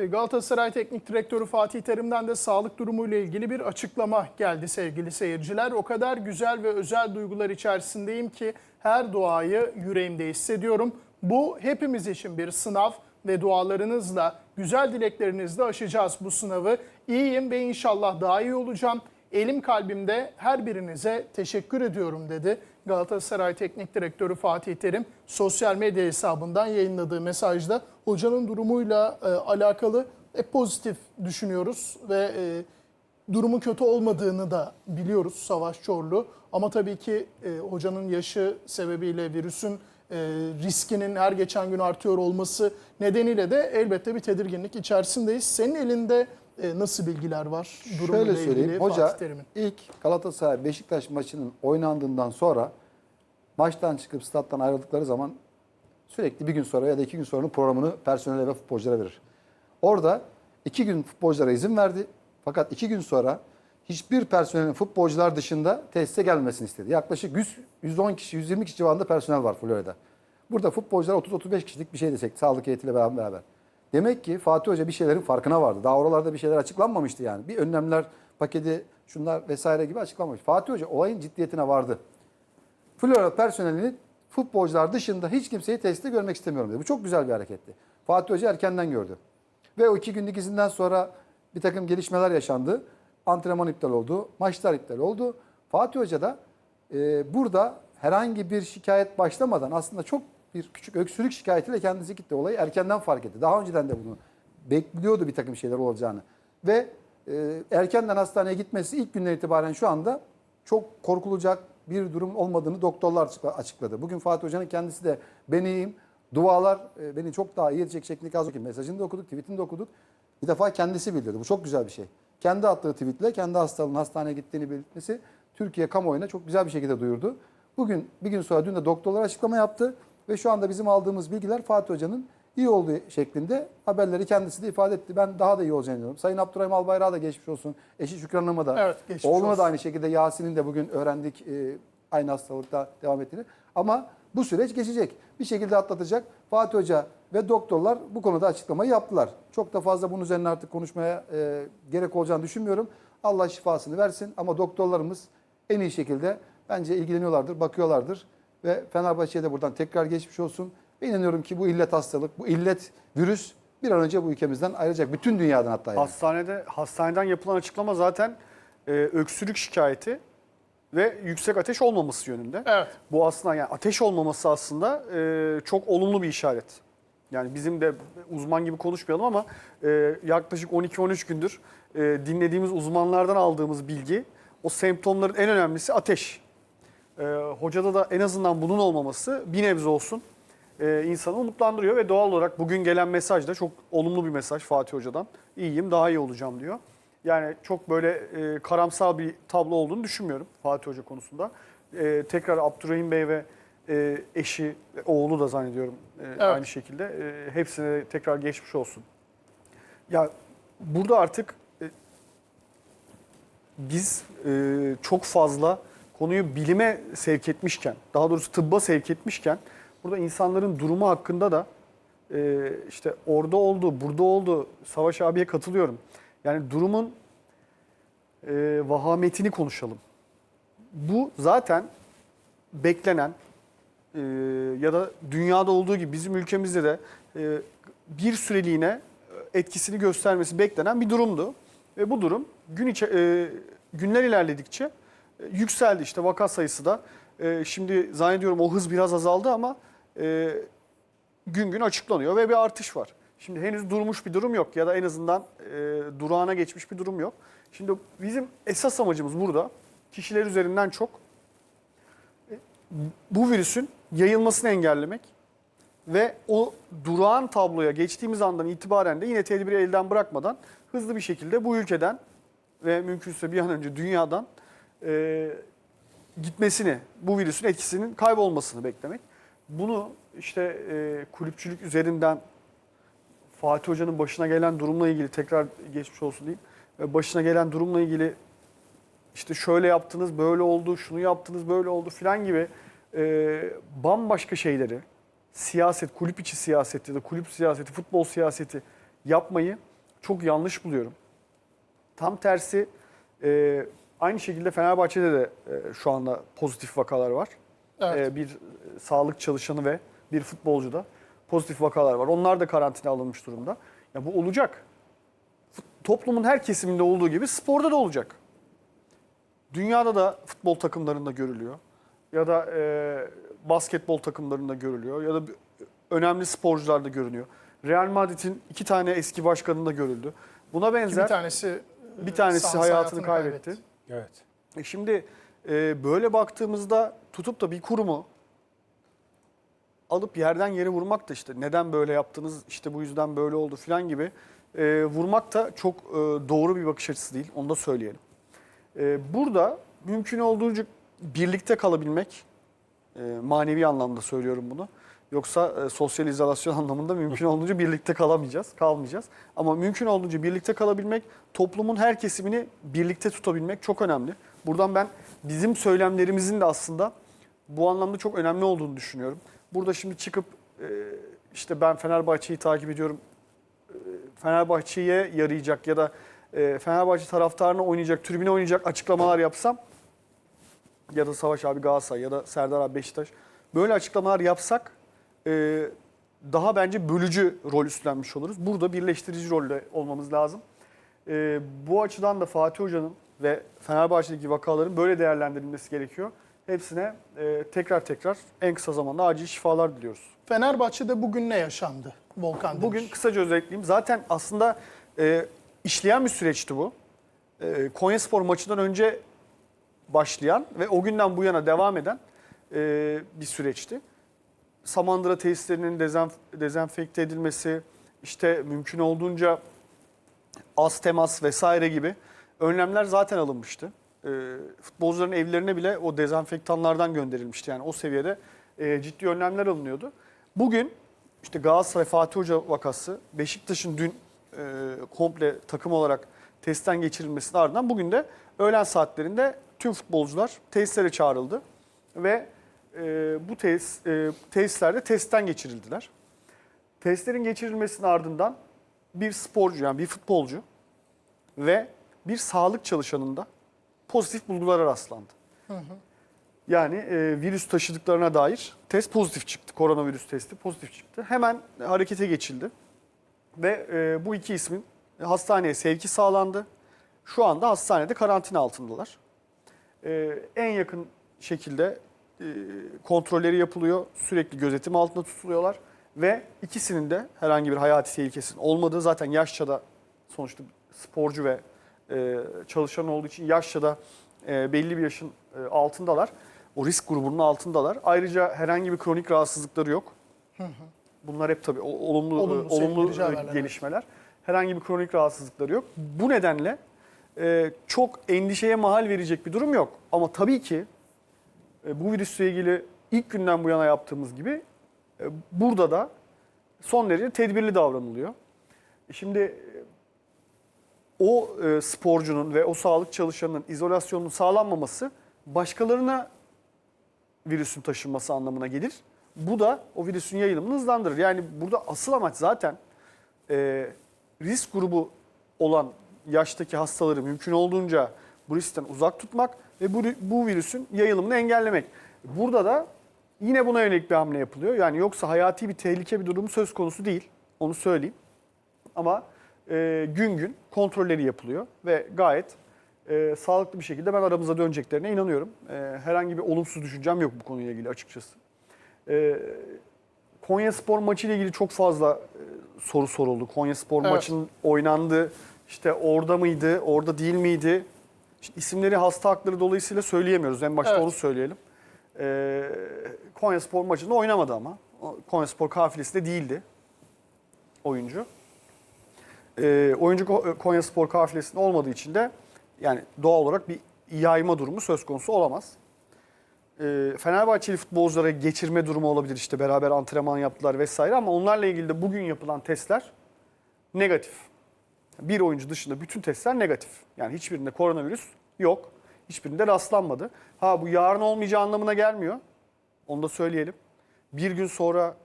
E, Galatasaray Teknik Direktörü Fatih Terim'den de sağlık durumuyla ilgili bir açıklama geldi sevgili seyirciler. O kadar güzel ve özel duygular içerisindeyim ki her duayı yüreğimde hissediyorum. Bu hepimiz için bir sınav ve dualarınızla, güzel dileklerinizle aşacağız bu sınavı. İyiyim ve inşallah daha iyi olacağım. Elim kalbimde her birinize teşekkür ediyorum dedi. Galatasaray Teknik Direktörü Fatih Terim sosyal medya hesabından yayınladığı mesajda hocanın durumuyla e, alakalı hep pozitif düşünüyoruz ve e, durumu kötü olmadığını da biliyoruz Savaş Çorlu. Ama tabii ki e, hocanın yaşı sebebiyle virüsün e, riskinin her geçen gün artıyor olması nedeniyle de elbette bir tedirginlik içerisindeyiz. Senin elinde e, nasıl bilgiler var Şöyle söyleyeyim. ilgili Hoca ilk Galatasaray Beşiktaş maçının oynandığından sonra maçtan çıkıp stat'tan ayrıldıkları zaman sürekli bir gün sonra ya da iki gün sonra programını personele ve futbolculara verir. Orada iki gün futbolculara izin verdi. Fakat iki gün sonra hiçbir personelin futbolcular dışında tesise gelmemesini istedi. Yaklaşık 100, 110 kişi, 120 kişi civarında personel var Florya'da. Burada futbolcular 30-35 kişilik bir şey desek sağlık heyetiyle beraber. Demek ki Fatih Hoca bir şeylerin farkına vardı. Daha oralarda bir şeyler açıklanmamıştı yani. Bir önlemler paketi şunlar vesaire gibi açıklanmamış. Fatih Hoca olayın ciddiyetine vardı. Flora personelini futbolcular dışında hiç kimseyi testte görmek istemiyorum dedi. Bu çok güzel bir hareketti. Fatih Hoca erkenden gördü. Ve o iki günlük izinden sonra bir takım gelişmeler yaşandı. Antrenman iptal oldu, maçlar iptal oldu. Fatih Hoca da e, burada herhangi bir şikayet başlamadan aslında çok bir küçük öksürük şikayetiyle kendisi gitti. Olayı erkenden fark etti. Daha önceden de bunu bekliyordu bir takım şeyler olacağını. Ve e, erkenden hastaneye gitmesi ilk günden itibaren şu anda çok korkulacak bir durum olmadığını doktorlar açıkla- açıkladı. Bugün Fatih Hoca'nın kendisi de ben iyiyim, dualar e, beni çok daha iyi edecek şeklinde az önce mesajını da okuduk, tweetini de okuduk. Bir defa kendisi bildirdi. Bu çok güzel bir şey. Kendi attığı tweetle kendi hastalığının hastaneye gittiğini belirtmesi Türkiye kamuoyuna çok güzel bir şekilde duyurdu. Bugün bir gün sonra dün de doktorlar açıklama yaptı ve şu anda bizim aldığımız bilgiler Fatih Hoca'nın iyi olduğu şeklinde haberleri kendisi de ifade etti. Ben daha da iyi olacağını inanıyorum. Sayın Abdurrahim Albayrak'a da geçmiş olsun. Eşi Şükran Hanım'a da. Evet, geçmiş Oğluna olsun. da aynı şekilde Yasin'in de bugün öğrendik e, aynı hastalıkta devam ettiğini. Ama bu süreç geçecek. Bir şekilde atlatacak. Fatih Hoca ve doktorlar bu konuda açıklamayı yaptılar. Çok da fazla bunun üzerine artık konuşmaya e, gerek olacağını düşünmüyorum. Allah şifasını versin ama doktorlarımız en iyi şekilde bence ilgileniyorlardır, bakıyorlardır. Ve Fenerbahçe'ye de buradan tekrar geçmiş olsun. Ve inanıyorum ki bu illet hastalık, bu illet virüs bir an önce bu ülkemizden ayrılacak. Bütün dünyadan hatta yani. Hastanede hastaneden yapılan açıklama zaten e, öksürük şikayeti ve yüksek ateş olmaması yönünde. Evet. Bu aslında yani ateş olmaması aslında e, çok olumlu bir işaret. Yani bizim de uzman gibi konuşmayalım ama e, yaklaşık 12-13 gündür e, dinlediğimiz uzmanlardan aldığımız bilgi o semptomların en önemlisi ateş. E, hocada da en azından bunun olmaması bir nebze olsun e, insanı umutlandırıyor ve doğal olarak bugün gelen mesaj da çok olumlu bir mesaj Fatih Hoca'dan. İyiyim, daha iyi olacağım diyor. Yani çok böyle e, karamsar bir tablo olduğunu düşünmüyorum Fatih Hoca konusunda. E, tekrar Abdurrahim Bey ve e, eşi, oğlu da zannediyorum e, aynı şekilde. E, hepsine tekrar geçmiş olsun. Ya burada artık e, biz e, çok fazla konuyu bilime sevk etmişken, daha doğrusu tıbba sevk etmişken burada insanların durumu hakkında da e, işte orada oldu, burada oldu, Savaş abiye katılıyorum. Yani durumun e, vahametini konuşalım. Bu zaten beklenen e, ya da dünyada olduğu gibi bizim ülkemizde de e, bir süreliğine etkisini göstermesi beklenen bir durumdu. Ve bu durum gün içe, e, günler ilerledikçe yükseldi. İşte vaka sayısı da e, şimdi zannediyorum o hız biraz azaldı ama e, gün gün açıklanıyor ve bir artış var. Şimdi henüz durmuş bir durum yok ya da en azından e, durağına geçmiş bir durum yok. Şimdi bizim esas amacımız burada kişiler üzerinden çok e, bu virüsün yayılmasını engellemek ve o durağan tabloya geçtiğimiz andan itibaren de yine tedbiri elden bırakmadan hızlı bir şekilde bu ülkeden ve mümkünse bir an önce dünyadan e, gitmesini, bu virüsün etkisinin kaybolmasını beklemek. Bunu işte e, kulüpçülük üzerinden Fatih Hoca'nın başına gelen durumla ilgili tekrar geçmiş olsun diyeyim. E, Başına gelen durumla ilgili işte şöyle yaptınız, böyle oldu, şunu yaptınız, böyle oldu filan gibi e, bambaşka şeyleri siyaset, kulüp içi siyaset ya da kulüp siyaseti, futbol siyaseti yapmayı çok yanlış buluyorum. Tam tersi e, aynı şekilde Fenerbahçe'de de e, şu anda pozitif vakalar var. Evet. E, bir e, sağlık çalışanı ve bir futbolcuda pozitif vakalar var. Onlar da karantina alınmış durumda. Ya bu olacak. Toplumun her kesiminde olduğu gibi sporda da olacak. Dünyada da futbol takımlarında görülüyor. Ya da e, basketbol takımlarında görülüyor. Ya da önemli sporcularda görünüyor. Real Madrid'in iki tane eski başkanında görüldü. Buna benzer Bir tanesi bir tanesi Sansa hayatını kaybetti. Evet. E Şimdi e, böyle baktığımızda tutup da bir kurumu alıp yerden yere vurmak da işte neden böyle yaptınız işte bu yüzden böyle oldu falan gibi e, vurmak da çok e, doğru bir bakış açısı değil onu da söyleyelim. E, burada mümkün olduğunca birlikte kalabilmek e, manevi anlamda söylüyorum bunu. Yoksa e, sosyal izolasyon anlamında mümkün olduğunca birlikte kalamayacağız, kalmayacağız. Ama mümkün olduğunca birlikte kalabilmek, toplumun her kesimini birlikte tutabilmek çok önemli. Buradan ben bizim söylemlerimizin de aslında bu anlamda çok önemli olduğunu düşünüyorum. Burada şimdi çıkıp e, işte ben Fenerbahçe'yi takip ediyorum, e, Fenerbahçe'ye yarayacak ya da e, Fenerbahçe taraftarına oynayacak, tribüne oynayacak açıklamalar yapsam ya da Savaş abi Galatasaray ya da Serdar abi Beşiktaş böyle açıklamalar yapsak e, daha bence bölücü rol üstlenmiş oluruz. Burada birleştirici rolde olmamız lazım. E, bu açıdan da Fatih Hoca'nın ve Fenerbahçe'deki vakaların böyle değerlendirilmesi gerekiyor. Hepsine e, tekrar tekrar en kısa zamanda acil şifalar diliyoruz. Fenerbahçe'de bugün ne yaşandı Volkan Demir? Bugün kısaca özetleyeyim. Zaten aslında e, işleyen bir süreçti bu. E, Konyaspor maçından önce başlayan ve o günden bu yana devam eden e, bir süreçti. Samandıra tesislerinin dezenf dezenfekte edilmesi, işte mümkün olduğunca az temas vesaire gibi önlemler zaten alınmıştı. E, futbolcuların evlerine bile o dezenfektanlardan gönderilmişti. Yani o seviyede e, ciddi önlemler alınıyordu. Bugün işte Galatasaray Fatih Hoca vakası, Beşiktaş'ın dün e, komple takım olarak testten geçirilmesinin ardından bugün de öğlen saatlerinde tüm futbolcular tesislere çağrıldı ve e, bu tesis, e, tesislerde testten geçirildiler. Testlerin geçirilmesinin ardından bir sporcu yani bir futbolcu ve bir sağlık çalışanında pozitif bulgulara rastlandı. Yani e, virüs taşıdıklarına dair test pozitif çıktı. Koronavirüs testi pozitif çıktı. Hemen harekete geçildi. Ve e, bu iki ismin hastaneye sevki sağlandı. Şu anda hastanede karantina altındalar. E, en yakın şekilde kontrolleri yapılıyor. Sürekli gözetim altında tutuluyorlar. Ve ikisinin de herhangi bir hayati tehlikesinin olmadığı zaten yaşça da sonuçta sporcu ve e, çalışan olduğu için yaşça da e, belli bir yaşın e, altındalar. O risk grubunun altındalar. Ayrıca herhangi bir kronik rahatsızlıkları yok. Bunlar hep tabii olumlu Olumlu, olumlu, olumlu e, gelişmeler. Herhangi bir kronik rahatsızlıkları yok. Bu nedenle e, çok endişeye mahal verecek bir durum yok. Ama tabii ki e, bu virüsle ilgili ilk günden bu yana yaptığımız gibi e, burada da son derece tedbirli davranılıyor. E, Şimdi e, o e, sporcunun ve o sağlık çalışanının izolasyonunun sağlanmaması başkalarına virüsün taşınması anlamına gelir. Bu da o virüsün yayılımını hızlandırır. Yani burada asıl amaç zaten e, risk grubu olan yaştaki hastaları mümkün olduğunca bu riskten uzak tutmak ve bu, bu virüsün yayılımını engellemek. Burada da yine buna yönelik bir hamle yapılıyor. Yani yoksa hayati bir tehlike bir durum söz konusu değil. Onu söyleyeyim. Ama e, gün gün kontrolleri yapılıyor ve gayet e, sağlıklı bir şekilde ben aramıza döneceklerine inanıyorum. E, herhangi bir olumsuz düşüncem yok bu konuyla ilgili açıkçası. E, Konya Spor maçı ile ilgili çok fazla e, soru soruldu. Konya Spor Evet. maçının oynandı. İşte orada mıydı, orada değil miydi? İşte isimleri hasta hakları dolayısıyla söyleyemiyoruz. En başta Evet. onu söyleyelim. E, Konya Spor maçında oynamadı ama. O Konya Spor kafilesinde değildi oyuncu. E, oyuncu Ko- Konya Spor kafilesinde olmadığı için de yani doğal olarak bir yayma durumu söz konusu olamaz. E, Fenerbahçeli futbolculara geçirme durumu olabilir işte beraber antrenman yaptılar vesaire ama onlarla ilgili de bugün yapılan testler negatif. Bir oyuncu dışında bütün testler negatif. Yani hiçbirinde koronavirüs yok. Hiçbirinde rastlanmadı. Ha bu yarın olmayacağı anlamına gelmiyor. Onu da söyleyelim. Bir gün sonra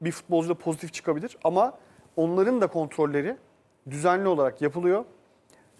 bir futbolcu da pozitif çıkabilir ama onların da kontrolleri düzenli olarak yapılıyor.